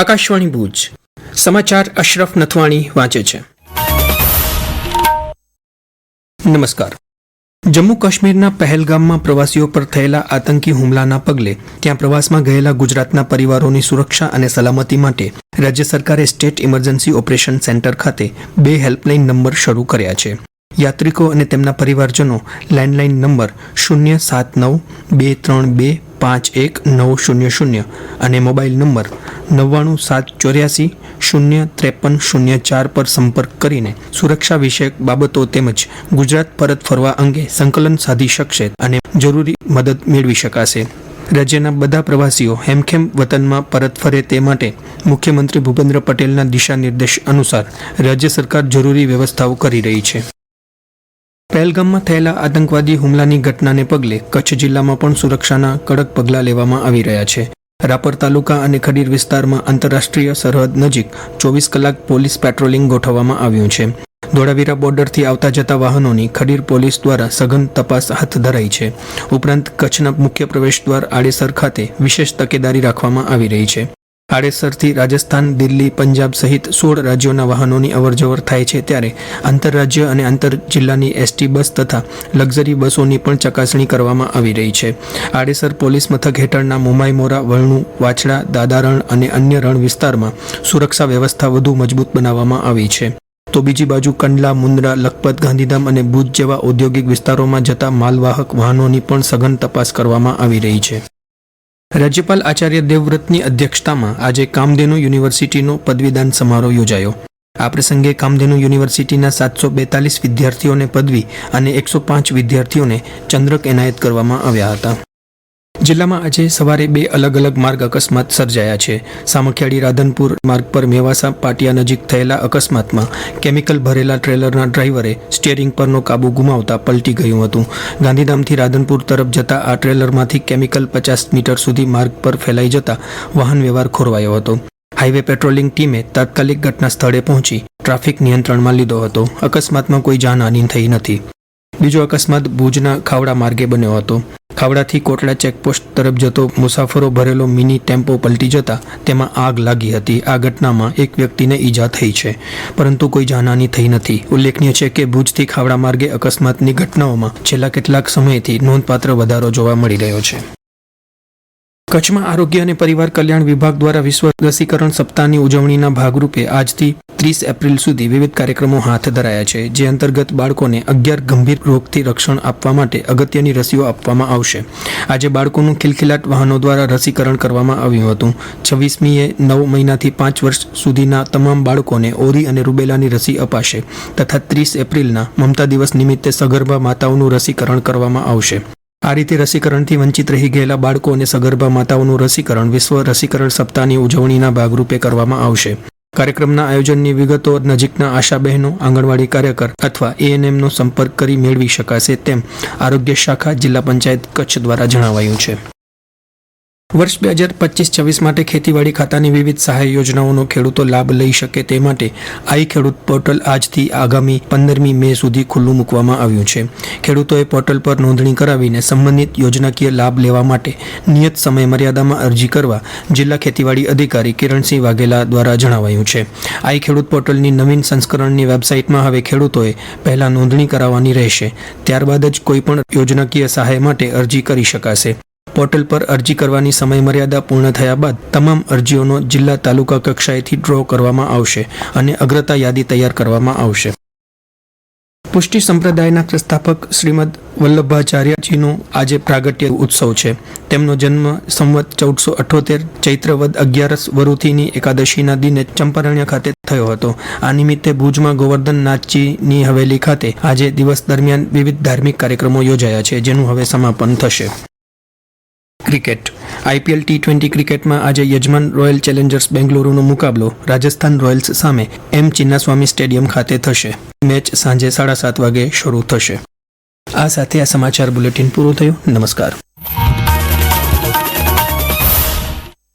આકાશવાણી ભુજ. સમાચાર અશરફ નથવાણી વાંચે છે. નમસ્કાર. જમ્મુ કાશ્મીરના પહેલગામમાં પ્રવાસીઓ પર થયેલા આતંકી હુમલાના પગલે ત્યાં પ્રવાસમાં ગયેલા ગુજરાતના પરિવારોની સુરક્ષા અને સલામતી માટે રાજ્ય સરકારે સ્ટેટ ઇમરજન્સી ઓપરેશન સેન્ટર ખાતે બે હેલ્પલાઇન નંબર શરૂ કર્યા છે. યાત્રિકો અને તેમના પરિવારજનો લેન્ડલાઇન નંબર શૂન્ય સાત નવ બે ત્રણ બે પાંચ એક નવ શૂન્ય શૂન્ય અને મોબાઈલ નંબર નવ્વાણું સાત ચોર્યાસી શૂન્ય ત્રેપન શૂન્ય ચાર પર સંપર્ક કરીને સુરક્ષા વિષયક બાબતો તેમજ ગુજરાત પરત ફરવા અંગે સંકલન સાધી શકશે અને જરૂરી મદદ મેળવી શકાશે. રાજ્યના બધા પ્રવાસીઓ હેમખેમ વતનમાં પરત ફરે તે માટે મુખ્યમંત્રી ભૂપેન્દ્ર પટેલના દિશા નિર્દેશ અનુસાર રાજ્ય સરકાર જરૂરી વ્યવસ્થાઓ કરી રહી છે. પહેલગામમાં થયેલા આતંકવાદી હુમલાની ઘટનાને પગલે કચ્છ જિલ્લામાં પણ સુરક્ષાના કડક પગલાં લેવામાં આવી રહ્યા છે. રાપર તાલુકા અને ખડીર વિસ્તારમાં આંતરરાષ્ટ્રીય સરહદ નજીક ચોવીસ કલાક પોલીસ પેટ્રોલિંગ ગોઠવવામાં આવ્યું છે. ધોળાવીરા બોર્ડરથી આવતા જતા વાહનોની ખડીર પોલીસ દ્વારા સઘન તપાસ હાથ ધરાઈ છે. ઉપરાંત કચ્છના મુખ્ય પ્રવેશ દ્વાર આડેસર ખાતે વિશેષ તકેદારી રાખવામાં આવી રહી છે. આડેસરથી રાજસ્થાન, દિલ્હી, પંજાબ સહિત સોળ રાજ્યોના વાહનોની અવરજવર થાય છે ત્યારે આંતરરાજ્ય અને આંતર જિલ્લાની એસટી બસ તથા લક્ઝરી બસોની પણ ચકાસણી કરવામાં આવી રહી છે. આડેસર પોલીસ મથક હેઠળના મોમાઈમોરા વળણુ વાછડા, દાદારણ અને અન્ય રણ વિસ્તારમાં સુરક્ષા વ્યવસ્થા વધુ મજબૂત બનાવવામાં આવી છે. તો બીજી બાજુ કંડલા, મુન્દ્રા, લખપત, ગાંધીધામ અને ભુજ જેવા ઔદ્યોગિક વિસ્તારોમાં જતા માલવાહક વાહનોની પણ સઘન તપાસ કરવામાં આવી રહી છે. રાજ્યપાલ આચાર્ય દેવવ્રતની અધ્યક્ષતામાં આજે કામધેનુ યુનિવર્સિટીનો પદવીદાન સમારોહ યોજાયો. આ પ્રસંગે કામધેનુ યુનિવર્સિટીના સાતસો બેતાલીસ વિદ્યાર્થીઓને પદવી અને એકસો પાંચ વિદ્યાર્થીઓને ચંદ્રક એનાયત કરવામાં આવ્યા હતા. જિલ્લામાં આજે સવારે બે અલગ અલગ માર્ગ અકસ્માત સર્જાયા છે. સામખિયાળી રાધનપુર માર્ગ પર મેવાસા પાટિયા નજીક થયેલા અકસ્માતમાં કેમિકલ ભરેલા ટ્રેલરના ડ્રાઈવરે સ્ટિયરિંગ પરનો કાબુ ગુમાવતા પલટી ગયું હતું. ગાંધીધામથી રાધનપુર તરફ જતા આ ટ્રેલરમાંથી કેમિકલ પચાસ મીટર સુધી માર્ગ પર ફેલાઈ જતા વાહન વ્યવહાર ખોરવાયો હતો. હાઈવે પેટ્રોલિંગ ટીમે તાત્કાલિક ઘટના સ્થળે પહોંચી ટ્રાફિક નિયંત્રણમાં લીધો હતો. અકસ્માતમાં કોઈ જાનહાની થઈ નથી. બીજો અકસ્માત ભુજના ખાવડા માર્ગે બન્યો હતો. ખાવડાથી કોટડા ચેકપોસ્ટ તરફ જતો મુસાફરો ભરેલો મિની ટેમ્પો પલટી જતા તેમાં આગ લાગી હતી. આ ઘટનામાં એક વ્યક્તિને ઈજા થઈ છે, પરંતુ કોઈ જાનહાની થઈ નથી. ઉલ્લેખનીય છે કે ભુજથી ખાવડા માર્ગે અકસ્માતની ઘટનાઓમાં છેલ્લા કેટલાક સમયથી નોંધપાત્ર વધારો જોવા મળી રહ્યો છે. કચ્છમાં આરોગ્ય અને પરિવાર કલ્યાણ વિભાગ દ્વારા વિશ્વ રસીકરણ સપ્તાહની ઉજવણીના ભાગરૂપે આજથી ત્રીસ એપ્રિલ સુધી વિવિધ કાર્યક્રમો હાથ ધરાયા છે, જે અંતર્ગત બાળકોને અગિયાર ગંભીર રોગથી રક્ષણ આપવા માટે અગત્યની રસીઓ આપવામાં આવશે. આજે બાળકોનું ખિલખિલાટ વાહનો દ્વારા રસીકરણ કરવામાં આવ્યું હતું. છવ્વીસમીએ નવ મહિનાથી પાંચ વર્ષ સુધીના તમામ બાળકોને ઓરી અને રૂબેલાની રસી અપાશે તથા ત્રીસ એપ્રિલના મમતા દિવસ નિમિત્તે સગર્ભા માતાઓનું રસીકરણ કરવામાં આવશે. આ રીતે રસીકરણથી વંચિત રહી ગયેલા બાળકો અને સગર્ભા માતાઓનું રસીકરણ વિશ્વ રસીકરણ સપ્તાહની ઉજવણીના ભાગરૂપે કરવામાં આવશે. કાર્યક્રમના આયોજનની વિગતો નજીકના આશા બહેનો આંગણવાડી કાર્યકર અથવા એએનએમનો સંપર્ક કરી મેળવી શકાશે તેમ આરોગ્ય શાખા જિલ્લા પંચાયત કચ્છ દ્વારા જણાવાયું છે. વર્ષ બે હજાર પચીસ છવ્વીસ માટે ખેતીવાડી ખાતાની વિવિધ સહાય યોજનાઓનો ખેડૂતો લાભ લઈ શકે તે માટે આઈ ખેડૂત પોર્ટલ આજથી આગામી પંદરમી મે સુધી ખુલ્લું મૂકવામાં આવ્યું છે. ખેડૂતોએ પોર્ટલ પર નોંધણી કરાવીને સંબંધિત યોજનાકીય લાભ લેવા માટે નિયત સમય મર્યાદામાં અરજી કરવા જિલ્લા ખેતીવાડી અધિકારી કિરણસિંહ વાઘેલા દ્વારા જણાવાયું છે. આઈ ખેડૂત પોર્ટલની નવીન સંસ્કરણની વેબસાઇટમાં હવે ખેડૂતોએ પહેલાં નોંધણી કરાવવાની રહેશે. ત્યારબાદ જ કોઈપણ યોજનાકીય સહાય માટે અરજી કરી શકાશે. પોર્ટલ પર અરજી કરવાની સમયમર્યાદા પૂર્ણ થયા બાદ તમામ અરજીઓનો જિલ્લા તાલુકા કક્ષાએથી ડ્રો કરવામાં આવશે અને અગ્રતા યાદી તૈયાર કરવામાં આવશે. પુષ્ટિ સંપ્રદાયના પ્રસ્થાપક શ્રીમદ વલ્લભાચાર્યજીનો આજે પ્રાગટ્ય ઉત્સવ છે. તેમનો જન્મ સંવત ચૌદસો અઠોતેર ચૈત્રવદ અગિયારસ વરુથીની એકાદશીના દિને ચંપારણ્ય ખાતે થયો હતો. આ નિમિત્તે ભુજમાં ગોવર્ધન નાથજીની હવેલી ખાતે આજે દિવસ દરમિયાન વિવિધ ધાર્મિક કાર્યક્રમો યોજાયા છે, જેનું હવે સમાપન થશે. ક્રિકેટ. આઈપીએલ ટી ટ્વેન્ટી ક્રિકેટમાં આજે યજમાન રોયલ ચેલેન્જર્સ બેંગલુરુનો મુકાબલો રાજસ્થાન રોયલ્સ સામે એમ ચિન્નાસ્વામી સ્ટેડિયમ ખાતે થશે. મેચ સાંજે સાડા સાત વાગે શરૂ થશે. આ સાથે આ સમાચાર બુલેટિન પૂરું થયું. નમસ્કાર.